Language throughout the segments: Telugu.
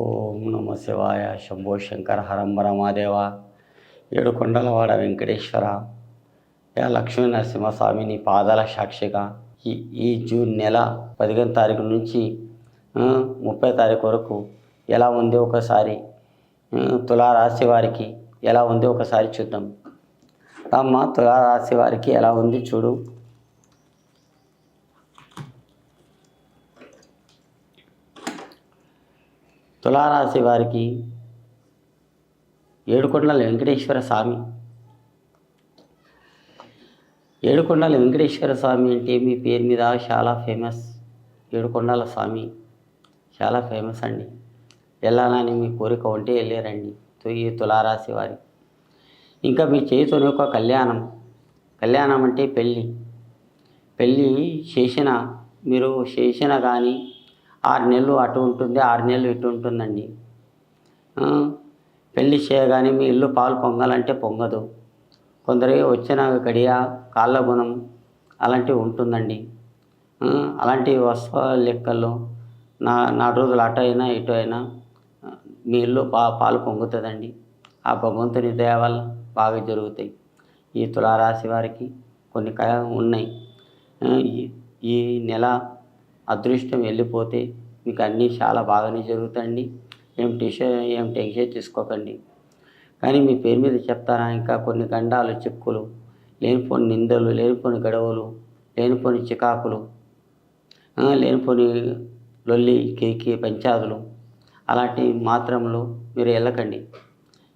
ఓం నమ శివాయ శంభో శంకర హరంబర మాదేవ ఏడు కొండలవాడ వెంకటేశ్వర. యా లక్ష్మీ నరసింహస్వామి నీ పాదాల సాక్షిగా. ఈ ఈ జూన్ నెల పదిహేను తారీఖు నుంచి ముప్పై తారీఖు వరకు ఎలా ఉంది ఒకసారి తులారాశి వారికి ఎలా ఉంది ఒకసారి చూద్దాం. రామ్మ తులారాశి వారికి ఎలా ఉంది చూడు. తులారాశి వారికి ఏడుకొండల వెంకటేశ్వర స్వామి. ఏడుకొండల వెంకటేశ్వర స్వామి అంటే మీ పేరు మీద చాలా ఫేమస్ ఏడుకొండల స్వామి. చాలా ఫేమస్ అండి. వెళ్ళాలని మీ కోరిక ఉంటే వెళ్ళారండి. ఈ తులారాశి వారి. ఇంకా మీ చేతిలోని ఒక కళ్యాణం. కళ్యాణం అంటే పెళ్ళి. పెళ్ళి చేసిన మీరు చేసిన కానీ ఆరు నెలలు అటు ఉంటుంది ఆరు నెలలు ఇటు ఉంటుందండి. పెళ్ళి చేయగానే మీ ఇల్లు పాలు పొంగాలంటే పొంగదు. కొందరికి వచ్చిన గడియ కాళ్ళ గుణం అలాంటివి ఉంటుందండి. అలాంటి వస్తువ లెక్కలు నా నాలుగు రోజులు అటు అయినా ఇటు అయినా మీ ఇల్లు పా పాలు పొంగుతుందండి. ఆ భగవంతుని దయ వల్ల బాగా జరుగుతాయి. ఈ తులారాశి వారికి కొన్ని క ఉన్నాయి. ఈ ఈ నెల అదృష్టం వెళ్ళిపోతే మీకు అన్నీ చాలా బాగానే జరుగుతాయండి. ఏం టెన్షన్ ఏం టెన్షన్ తీసుకోకండి. కానీ మీ పేరు మీద చెప్తారా? ఇంకా కొన్ని గండాలు చిక్కులు లేనిపోని నిందలు లేనిపోని గడవలు లేనిపోని చికాకులు లేనిపోని లొల్లి కేకి పంచాదులు అలాంటి మాత్రంలో మీరు వెళ్ళకండి.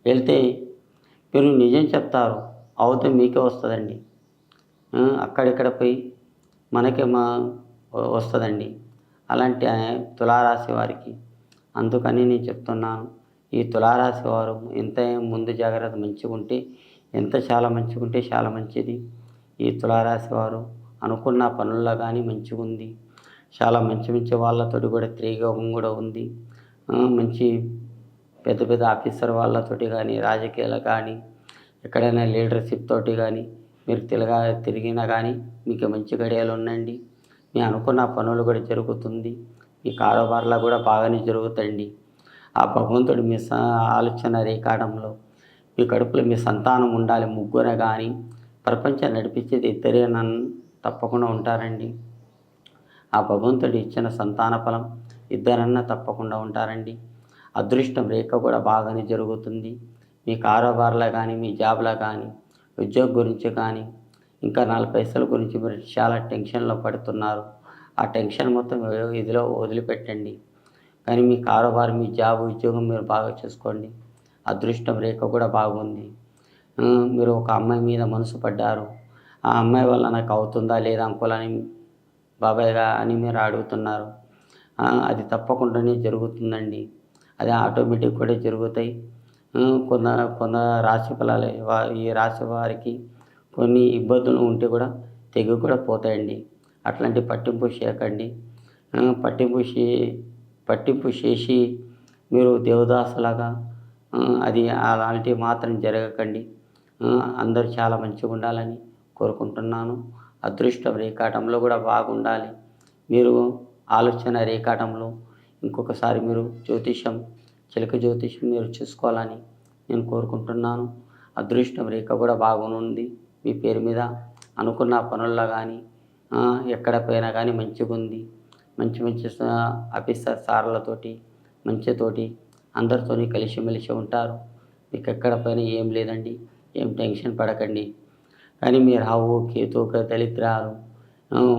వెళ్తే మీరు నిజం చెప్తారు అవుతే మీకే వస్తుందండి. అక్కడిక్కడ పోయి మనకే మా వస్తుందండి. అలాంటి తులారాశి వారికి అందుకని నేను చెప్తున్నాను. ఈ తులారాశి వారు ఎంత ముందు జాగ్రత్త మంచిగా ఉంటే ఎంత చాలా మంచిగా ఉంటే చాలా మంచిది. ఈ తులారాశి వారు అనుకున్న పనుల్లో కానీ మంచిగా ఉంది చాలా మంచి మంచి వాళ్ళతోటి కూడా త్రియోగం కూడా ఉంది. మంచి పెద్ద పెద్ద ఆఫీసర్ వాళ్ళతోటి కానీ రాజకీయాలు కానీ ఎక్కడైనా లీడర్షిప్ తోటి కానీ మీరు తిరగా తిరిగినా కానీ మీకు మంచి గడియాలు ఉండండి మీ అనుకున్న పనులు కూడా జరుగుతుంది. మీ కారోబార్లో కూడా బాగానే జరుగుతాయండి. ఆ భగవంతుడు మీ స ఆలోచన రేకాడంలో మీ కడుపులో మీ సంతానం ఉండాలి ముగ్గుర కానీ ప్రపంచం నడిపించేది ఇద్దరే నన్ను తప్పకుండా ఉంటారండి. ఆ భగవంతుడు ఇచ్చిన సంతాన ఫలం ఇద్దరన్నా తప్పకుండా ఉంటారండి. అదృష్టం రేఖ కూడా బాగానే జరుగుతుంది. మీ కారోబార్లో కానీ మీ జాబ్లో కానీ ఉద్యోగం గురించి కానీ ఇంకా నాలుగు పైసల గురించి మీరు చాలా టెన్షన్లో పడుతున్నారు. ఆ టెన్షన్ మొత్తం ఇదిలో వదిలిపెట్టండి. కానీ మీ కారోబార్ మీ జాబ్ ఉద్యోగం మీరు బాగా చూసుకోండి. అదృష్టం రేఖ కూడా బాగుంది. మీరు ఒక అమ్మాయి మీద మనసు పడ్డారు. ఆ అమ్మాయి వల్ల నాకు అవుతుందా లేదా అంకుల్ అని బాబాయ్గా అని మీరు అడుగుతున్నారు. అది తప్పకుండానే జరుగుతుందండి. అది ఆటోమేటిక్ కూడా జరుగుతాయి. కొంత కొంత రాశి ఫలాలు ఈ రాశి వారికి కొన్ని ఇబ్బందులు ఉంటే కూడా తెగి కూడా పోతాయండి. అట్లాంటి పట్టింపు చేయకండి. పట్టింపు చే పట్టింపు చేసి మీరు దేవదాసులాగా అది అలాంటివి మాత్రం జరగకండి. అందరూ చాలా మంచిగా ఉండాలని కోరుకుంటున్నాను. అదృష్టం రేఖాటంలో కూడా బాగుండాలి. మీరు ఆలోచన రేఖాటంలో ఇంకొకసారి మీరు జ్యోతిషం చిలక జ్యోతిషం మీరు చూసుకోవాలని నేను కోరుకుంటున్నాను. అదృష్టం రేఖ కూడా బాగుంది. మీ పేరు మీద అనుకున్న పనుల్లో కానీ ఎక్కడ పోయినా కానీ మంచిగా ఉంది. మంచి మంచి ఆఫీసర్ సార్లతోటి మంచితోటి అందరితోని కలిసిమెలిసి ఉంటారు. మీకు ఎక్కడ పైన ఏం లేదండి ఏం టెన్షన్ పడకండి. కానీ మీ రావు కేతో దళిద్రాలు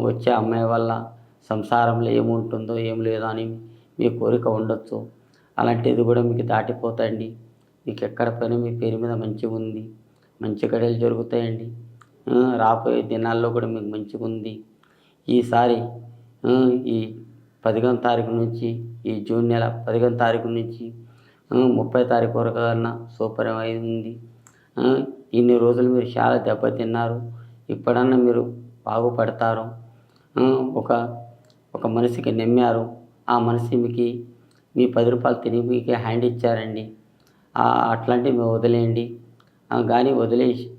వచ్చే అమ్మాయి వల్ల సంసారంలో ఏముంటుందో ఏం లేదో అని మీ కోరిక ఉండొచ్చు. అలాంటిది కూడా మీకు దాటిపోతాయండి మీకు ఎక్కడ పైన మీ పేరు మీద మంచిగా ఉంది. మంచి కడలు జరుగుతాయండి. రాబోయే దినాల్లో కూడా మీకు మంచిగా ఉంది ఈసారి ఈ పదిహేను తారీఖు నుంచి ఈ జూన్ నెల పదిహేను తారీఖు నుంచి ముప్పై తారీఖు వరకు కన్నా సూపర్ అయింది. ఇన్ని రోజులు మీరు చాలా దెబ్బతిన్నారు. ఇప్పుడన్నా మీరు బాగుపడతారు. ఒక ఒక మనిషికి నమ్మారు. ఆ మనిషి మీకు మీ పది రూపాయలు తిరిగి మీకు హ్యాండ్ ఇచ్చారండి. అట్లాంటివి మేము వదిలేయండి. కానీ వదిలేసి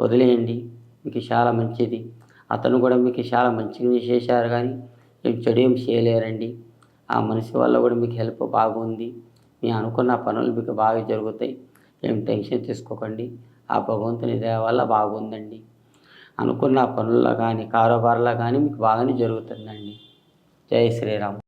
వదిలేయండి. మీకు చాలా మంచిది. అతను కూడా మీకు చాలా మంచిగా చేశారు కానీ ఏం చెడు ఏం చేయలేరండి. ఆ మనిషి వల్ల కూడా మీకు హెల్ప్ బాగుంది. మీ అనుకున్న పనులు మీకు బాగా జరుగుతాయి. ఏం టెన్షన్ తీసుకోకండి. ఆ భగవంతుని దయ వల్ల బాగుందండి. అనుకున్న పనుల్లో కానీ కారోబార్లో కానీ మీకు బాగానే జరుగుతుందండి. జై శ్రీరామ్.